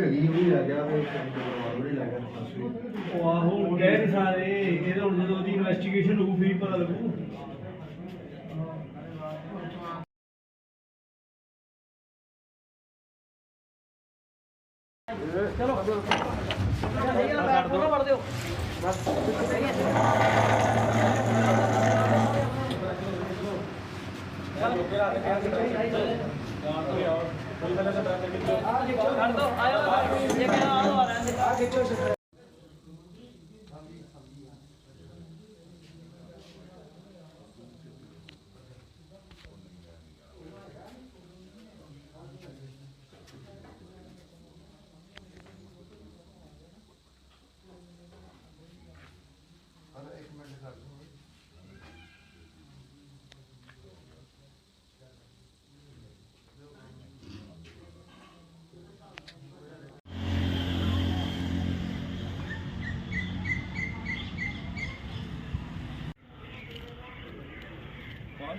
ਹੈਗੀ ਉਹ ਵੀ ਲੈ ਗਿਆ ਉਹ ਪਰਿਵਾਰ ਵੀ ਲੈ ਗਿਆ ਦੱਸੋ ਉਹ ਆਹੋ ਹੁਣ ਕਹਿ ਨਹੀਂ ਸਾਰੇ ਇਹਦੇ ਹੁਣ ਜਦੋਂ ਉਹਦੀ ਇਨਵੈਸਟੀਗੇਸ਼ਨ ਹੋਊ ਫਿਰ ਹੀ ਪਤਾ ਲੱਗੂ। आगे चलो आगे चलो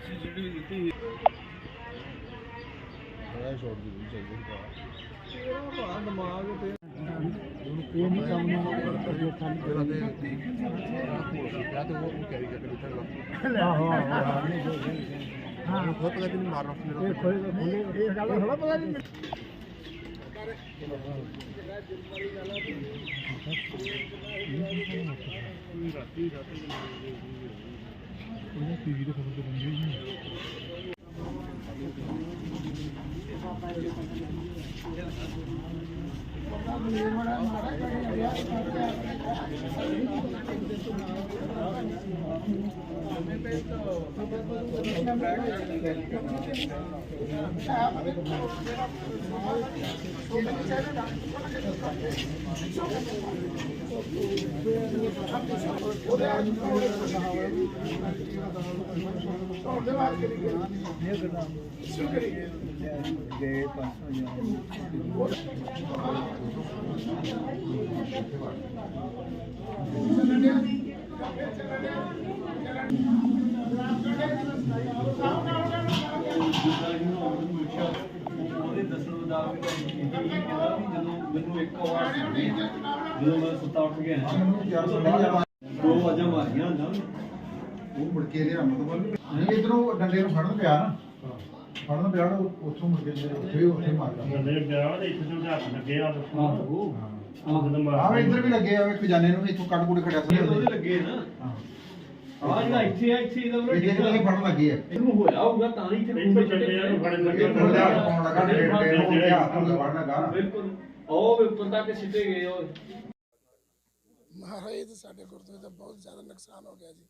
ਸੀਸੀਟੀਵੀ ਦਿੱਤੀ ਬੜਾ ਸ਼ਾਟ ਦੀ ਵੀ ਚਾਹੀਦੀ ਹੈ। ਭਾ ਦਿਮਾਗ ਤੇ ਇਹ ਨਹੀਂ ਕੰਮ ਨਾ ਜਿਹੜਾ ਦੇ ਵਿਆਹ ਤੇ ਉਹ ਕੈਰੀ ਕਰਕੇ ਬਿਠਾ ਆਹੋ। ਹਾਂ ਉਹ ਪਤਾ ਨਹੀਂ ਮਾਰਨਾ ਮੇਰਾ ਇਹ ਕੋਈ ਇਹ ਗੱਲ ਥੋੜਾ ਪਤਾ ਨਹੀਂ ਉਹ ਟੀਵੀ ਤੇ ਖਬਰ ਤੇ ਬੰਦੀ ਨਹੀਂ ਗਏ ਪਾਸੋਂ ਜਾ ਉਹਦੇ ਦੱਸਣ ਮੁਤਾਬਕ ਇਹ ਕਹਿੰਦਾ ਵੀ ਜਦੋਂ ਮੈਨੂੰ ਇੱਕ ਆਵਾਜ਼ ਸੁਣੀ ਜਦੋਂ ਮੈਂ ਸੁੱਤਾ ਉੱਠ ਗਿਆ ਦੋ। ਵਜੇ ਮਾਰੀਆਂ ਨਾ। ਉਹ ਮੁੜ ਕੇ ਰਿਹਾ ਮਤਲਬ ਨਹੀਂ ਇਧਰੋਂ ਡੰਡੇ ਨੂੰ ਫੜਨ ਪਿਆ ਨਾ। ਫੜਨ ਪਿਆ ਉਹ ਉੱਥੋਂ ਮੁੜ ਕੇ ਜਿਹੜੇ ਉੱਥੇ ਉੱਥੇ ਮਾਰਦਾ ਬੰਦੇ ਵਿਆਹ ਦੇ ਇੱਥੇ ਤੋਂ ਹੱਥ ਲੱਗੇ ਆ ਮਾਰ ਆਹ ਇੱਧਰ ਵੀ ਲੱਗੇ ਆ ਖਜ਼ਾਨੇ ਨੂੰ ਵੀ ਇੱਥੋਂ ਕੱਢ ਕੁੜ ਖੜਿਆ ਸੀ। ਉਹਦੇ ਲੱਗੇ ਨਾ। ਹਾਂ। ਆ ਜਿਹੜਾ ਇੱਥੇ ਆ ਇੱਥੇ ਇਹਦਾ ਉਹਨੇ ਇਹ ਜਿਹੜੇ ਫੜਨ ਲੱਗੇ ਆ। ਇਹਨੂੰ ਹੋਇਆ ਹੋਊਗਾ ਤਾਂ ਹੀ ਇੱਥੇ ਇੱਥੇ ਚੱਲੇ ਆ ਫੜਨ ਲੱਗੇ। ਬੰਦਾ ਪਾਉਣ ਲੱਗਾ ਡੇਢ ਡੇਢ ਹੋ ਗਿਆ ਹੱਥ ਨੂੰ ਵੜਨ ਲੱਗਾ ਬਿਲਕੁਲ ਉਹ ਵੀ ਉੱਪਰ ਤੱਕ ਸਿੱਟੇ ਗਏ ਉਹ। ਮਹਾਰਾਜ, ਇਹ ਸਾਡੇ ਗੁਰਦੁਆਰੇ ਦਾ ਬਹੁਤ ਜ਼ਿਆਦਾ ਨੁਕਸਾਨ ਹੋ ਗਿਆ ਜੀ।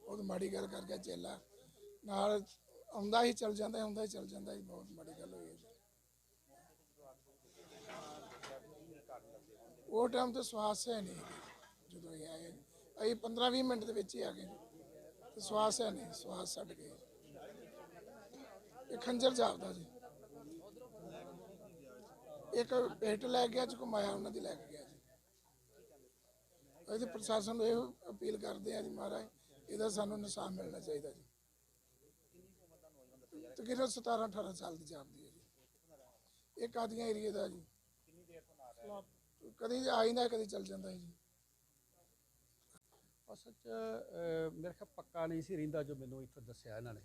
ਬਹੁਤ ਮਾੜੀ ਗੱਲ ਕਰ ਗਿਆ ਚੇਲਾ। ਨਾਲ ਆਉਂਦਾ ਹੀ, ਚਲ ਜਾਂਦਾ ਆਉਂਦਾ ਹੀ, ਚਲ ਜਾਂਦਾ ਜੀ ਬਹੁਤ ਮਾੜੀ ਗੱਲ ਹੋਈ ਹੈ ਜੀ। ਉਹ ਟਾਈਮ ਤੇ ਸਵਾਸ ਹੈ ਨਹੀਂ ਜਦੋਂ ਇਹ ਆਏ। ਅਸੀਂ 15 20 ਮਿੰਟ ਦੇ ਵਿੱਚ ਹੀ ਆ ਗਏ। ਤੇ ਸਵਾਸ ਹੈ ਨਹੀਂ, ਸਵਾਸ ਛੱਡ ਗਏ ਇਹ ਖੰਜਰ ਜਾਪਦਾ ਜੀ। ਇੱਕ ਪੇਟ ਲੈ ਗਿਆ, ਚ ਘੁਮਾਇਆ, ਉਹਨਾਂ ਦੀ ਲੈ ਕੇ ਗਿਆ ਜੀ ਪ੍ਰਸ਼ਾਸਨ ਨੂੰ ਇਹ ਅਪੀਲ ਕਰਦੇ ਆ ਜੀ ਮਹਾਰਾਜ, ਇਹਦਾ ਸਾਨੂੰ ਇਨਸਾਫ ਮਿਲਣਾ ਚਾਹੀਦਾ ਜੀ। ਤਕਰੀਬਨ 17 18 ਸਾਲ ਦੀ ਜਾਪਦੀ ਹੈ ਜੀ। ਇਹ ਕਾਦੀਆਂ ਏਰੀਏ ਦਾ ਜੀ। ਕਦੀ ਆ ਕਦੀ ਚੱਲ ਜਾਂਦਾ ਹੈ ਜੀ। ਅਸਲ 'ਚ ਮੇਰੇ ਖਿਆਲ ਪੱਕਾ ਨਹੀਂ ਸੀ ਰਹਿੰਦਾ ਜੋ ਮੈਨੂੰ ਇੱਥੇ ਦੱਸਿਆ ਇਹਨਾਂ ਨੇ।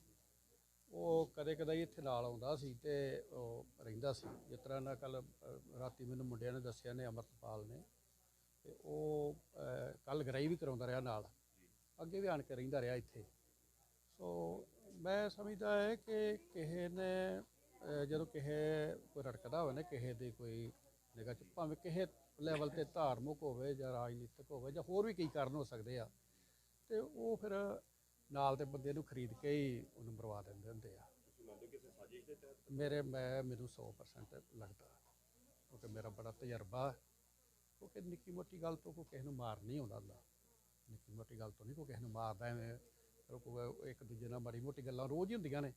ਉਹ ਕਦੇ ਕਦੇ ਇੱਥੇ ਨਾਲ ਆਉਂਦਾ ਸੀ ਤੇ ਉਹ ਰਹਿੰਦਾ ਸੀ। ਜਿਸ ਤਰ੍ਹਾਂ ਨਾ ਕੱਲ ਰਾਤੀ ਮੈਨੂੰ ਮੁੰਡਿਆਂ ਨੇ ਦੱਸਿਆ ਨੇ, ਅਮਰਤਪਾਲ ਨੇ। ਤੇ ਉਹ ਕੱਲ ਗਰਾਈ ਵੀ ਕਰਾਉਂਦਾ ਰਿਹਾ ਨਾਲ। ਅੱਗੇ ਵੀ ਆਣ ਕੇ ਰਹਿੰਦਾ ਰਿਹਾ ਇੱਥੇ। ਸੋ ਮੈਂ ਸਮਝਦਾ ਹੈ ਕਿ ਕਿਸੇ ਨੇ ਜਦੋਂ ਕਿਸੇ ਕੋਈ ਰੜਕਦਾ ਹੋਵੇ ਨਾ, ਕਿਸੇ ਦੀ ਕੋਈ ਨਿਗਾਹ ਚ, ਭਾਵੇਂ ਕਿਸੇ ਲੈਵਲ ਤੇ ਧਾਰਮਿਕ ਹੋਵੇ ਜਾਂ ਰਾਜਨੀਤਿਕ ਹੋਵੇ ਜਾਂ ਹੋਰ ਵੀ ਕਈ ਕਾਰਨ ਹੋ ਸਕਦੇ ਆ, ਤੇ ਉਹ ਫਿਰ ਨਾਲ ਦੇ ਬੰਦੇ ਨੂੰ ਖਰੀਦ ਕੇ ਹੀ ਉਹਨੂੰ ਮਰਵਾ ਦਿੰਦੇ ਹੁੰਦੇ ਆ। ਮੇਰੇ, ਮੈਂ, ਮੈਨੂੰ 100% ਲੱਗਦਾ। ਕਿਉਂਕਿ ਮੇਰਾ ਬੜਾ ਤਜਰਬਾ ਕਿਉਂਕਿ ਨਿੱਕੀ ਮੋਟੀ ਗੱਲ ਤੋਂ ਕੋਈ ਕਿਸੇ ਨੂੰ ਮਾਰ ਨਹੀਂ ਆਉਂਦਾ ਹੁੰਦਾ। ਨਿੱਕੀ ਮੋਟੀ ਗੱਲ ਤੋਂ ਨਹੀਂ ਕੋਈ ਕਿਸੇ ਨੂੰ ਮਾਰਦਾ ਐਵੇਂ। ਕੋਈ ਇੱਕ ਦੂਜੇ ਨਾਲ ਮਾੜੀ ਮੋਟੀ ਗੱਲਾਂ ਰੋਜ਼ ਹੀ ਹੁੰਦੀਆਂ ਨੇ।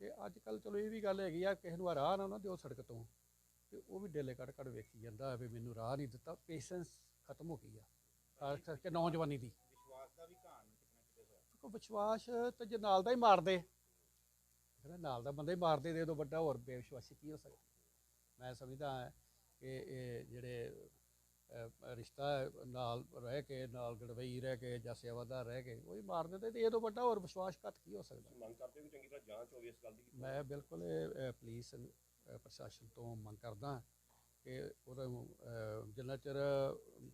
ਤੇ ਅੱਜ ਕੱਲ ਚਲੋ ਇਹ ਵੀ ਗੱਲ ਹੈਗੀ ਆ ਕਿਸੇ ਨੂੰ ਰਾਹ ਨਾ ਦਿਓ ਸੜਕ ਤੋਂ। ਤੇ ਉਹ ਵੀ ਡੇਲੇ ਕੱਢ ਕੱਢ ਵੇਖੀ ਜਾਂਦਾ ਵੀ ਮੈਨੂੰ ਰਾਹ ਨਹੀਂ ਦਿੱਤਾ ਪੇਸ਼ੈਂਸ ਖਤਮ ਹੋ ਗਈ ਆ। ਖਾਸ ਕਰਕੇ ਨੌਜਵਾਨੀ ਦੀ। ਵਿਸ਼ਵਾਸ ਦਾ ਵੀ ਘਾਣ ਵਿਸ਼ਵਾਸ ਤੇ ਜੇ ਨਾਲ ਦਾ ਹੀ ਮਾਰਦੇ। ਕਹਿੰਦਾ ਨਾਲ ਦਾ ਬੰਦਾ ਹੀ ਮਾਰਦੇ ਦੇ ਉਦੋਂ ਵੱਡਾ ਹੋਰ ਬੇਵਿਸ਼ਵਾਸੀ ਕੀ ਹੋ ਸਕਦਾ? ਮੈਂ ਸਮਝਦਾ ਕਿ ਇਹ ਜਿਹੜੇ ਰਿਸ਼ਤਾ ਹੈ, ਨਾਲ ਰਹਿ ਕੇ ਨਾਲ ਗੜਵਈ ਰਹਿ ਕੇ ਜਾਂ ਸੇਵਾਦਾਰ ਰਹਿ ਕੇ ਉਹੀ ਮਾਰ ਦਿੰਦੇ ਤੇ ਇਹ ਤੋਂ ਵੱਡਾ ਹੋਰ ਵਿਸ਼ਵਾਸਘਾਤ ਕੀ ਹੋ ਸਕਦਾ? ਮੰਗ ਕਰਦੇ ਵੀ ਚੰਗੀ ਤਰ੍ਹਾਂ ਜਾਂਚ ਹੋਵੇ ਇਸ ਗੱਲ ਦੀ? ਮੈਂ ਬਿਲਕੁਲ ਪੁਲਿਸ ਪ੍ਰਸ਼ਾਸਨ ਤੋਂ ਮੰਗ ਕਰਦਾ ਕਿ ਉਹਦਾ ਜਿੰਨਾ ਚਿਰ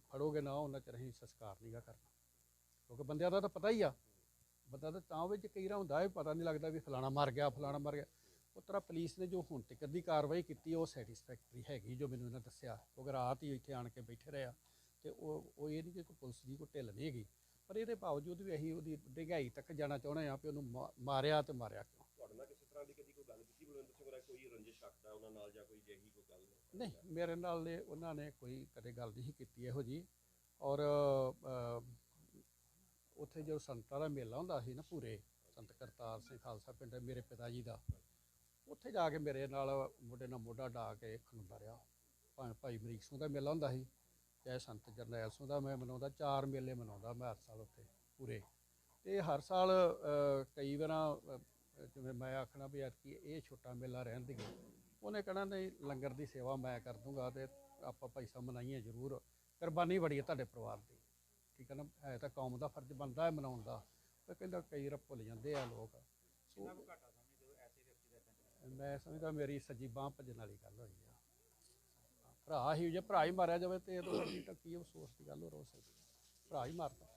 ਫੜੋਗੇ ਨਾ ਉਹਨਾਂ ਚਿਰ ਅਸੀਂ ਸੰਸਕਾਰ ਨਹੀਂਗਾ ਕਰਨਾ। ਕਿਉਂਕਿ ਬੰਦਿਆਂ ਦਾ ਤਾਂ ਪਤਾ ਹੀ ਆ। ਬੰਦਾ ਤਾਂ ਤਾਂ ਵਿੱਚ ਕਈ ਵਾਰ ਹੁੰਦਾ ਹੈ ਪਤਾ ਨਹੀਂ ਲੱਗਦਾ ਵੀ ਫਲਾਣਾ ਮਰ ਗਿਆ ਫਲਾਣਾ ਮਰ ਗਿਆ। ਉਸ ਤਰ੍ਹਾਂ ਪੁਲਿਸ ਨੇ ਜੋ ਹੁਣ ਤੱਕ ਦੀ ਕਾਰਵਾਈ ਕੀਤੀ ਉਹ ਸੈਟੀਸਫੈਕਟਰੀ ਹੈਗੀ ਜੋ ਮੈਨੂੰ ਇਹਨਾਂ ਦੱਸਿਆ। ਕਿਉਂਕਿ ਰਾਤ ਹੀ ਇੱਥੇ ਆਣ ਕੇ ਬੈਠੇ ਰਹੇ ਤੇ ਉਹ ਉਹ ਇਹ ਨਹੀਂ ਕਿ ਕੋਈ ਪੁਲਿਸ ਦੀ ਕੋਈ ਢਿੱਲ ਨਹੀਂ ਹੈਗੀ। ਪਰ ਇਹਦੇ ਬਾਵਜੂਦ ਵੀ ਅਸੀਂ ਉਹਦੀ ਡਿਗਾਈ ਤੱਕ ਜਾਣਾ ਚਾਹੁੰਦੇ ਆ ਵੀ ਉਹਨੂੰ ਮਾਰਿਆ ਤੇ ਮਾਰਿਆ ਕਿਉਂ? ਤੁਹਾਡੇ ਨਾਲ ਕਿਸੇ ਤਰ੍ਹਾਂ ਦੀ ਕਦੀ ਕੋਈ ਗੱਲ ਕੀਤੀ? ਬਲਵਿੰਦਰ ਸਿੰਘ ਹੋਰਾਂ ਕੋਈ ਰੰਜਿਸ਼ ਰੱਖਦਾ ਉਹਨਾਂ ਨਾਲ ਜਾਂ ਕੋਈ ਜਿਹੀ ਕੋਈ ਗੱਲ? ਨਹੀਂ ਮੇਰੇ ਨਾਲ ਨੇ ਉਹਨਾਂ ਨੇ ਕੋਈ ਕਦੇ ਗੱਲ ਨਹੀਂ ਕੀਤੀ ਇਹੋ ਜੀ ਔਰ ਉੱਥੇ ਜੋ ਸੰਤਾਂ ਦਾ ਮੇਲਾ ਹੁੰਦਾ ਸੀ ਨਾ ਪੂਰੇ ਸੰਤ ਕਰਤਾਰ ਸਿੰਘ ਖਾਲਸਾ ਪਿੰਡ ਮੇਰੇ ਪਿਤਾ ਜੀ ਦਾ ਉੱਥੇ ਜਾ ਕੇ ਮੇਰੇ ਨਾਲ ਮੋਢੇ ਨਾਲ ਮੋਢਾ ਢਾ ਕੇ ਖਲੋਂਦਾ ਰਿਹਾ ਭਾਵੇਂ ਭਾਈ ਮਰੀਕ ਸਿੰਘ ਦਾ ਮੇਲਾ ਹੁੰਦਾ ਸੀ ਚਾਹੇ ਸੰਤ ਜਰਨੈਲ ਸਿੰਘ ਦਾ ਮੈਂ ਮਨਾਉਂਦਾ, ਚਾਰ ਮੇਲੇ ਮਨਾਉਂਦਾ ਮੈਂ ਹਰ ਸਾਲ ਉੱਥੇ ਪੂਰੇ। ਤੇ ਹਰ ਸਾਲ ਕਈ ਵਾਰਾਂ ਜਿਵੇਂ ਮੈਂ ਆਖਣਾ ਵੀ ਕਿ ਇਹ ਛੋਟਾ ਮੇਲਾ ਰਹਿਣ ਦੀ ਉਹਨੇ ਕਹਿਣਾ, ਨਹੀਂ, ਲੰਗਰ ਦੀ ਸੇਵਾ ਮੈਂ ਕਰ ਦੂੰਗਾ ਤੇ ਆਪਾਂ ਭਾਈ ਸਾਹਿਬ ਮਨਾਈਏ ਜ਼ਰੂਰ। ਕੁਰਬਾਨੀ ਬੜੀ ਹੈ ਤੁਹਾਡੇ ਪਰਿਵਾਰ ਦੀ। ਠੀਕ ਹੈ ਨਾ? ਹੈ ਤਾਂ ਕੌਮ ਦਾ ਫਰਜ਼ ਬਣਦਾ ਹੈ ਮਨਾਉਣ ਦਾ। ਪਰ ਕਹਿੰਦਾ ਕਈ ਵਾਰ ਭੁੱਲ ਜਾਂਦੇ ਆ ਲੋਕ। ਮੈਂ ਸਮਝਦਾ ਮੇਰੀ ਸੱਜੀ ਬਾਹ ਭੱਜਣ ਵਾਲੀ ਗੱਲ ਹੋਈ ਆ। ਭਰਾ ਹੀ ਜੇ ਭਰਾ ਹੀ ਮਾਰਿਆ ਜਾਵੇ ਤੇ ਇਹ ਤੋਂ ਵੱਡੀ ਤਾਂ ਕੀ ਅਫਸੋਸ ਦੀ ਗੱਲ ਹੋਰ ਹੋ ਸਕਦੀ ਭਰਾ ਹੀ ਮਾਰਦਾ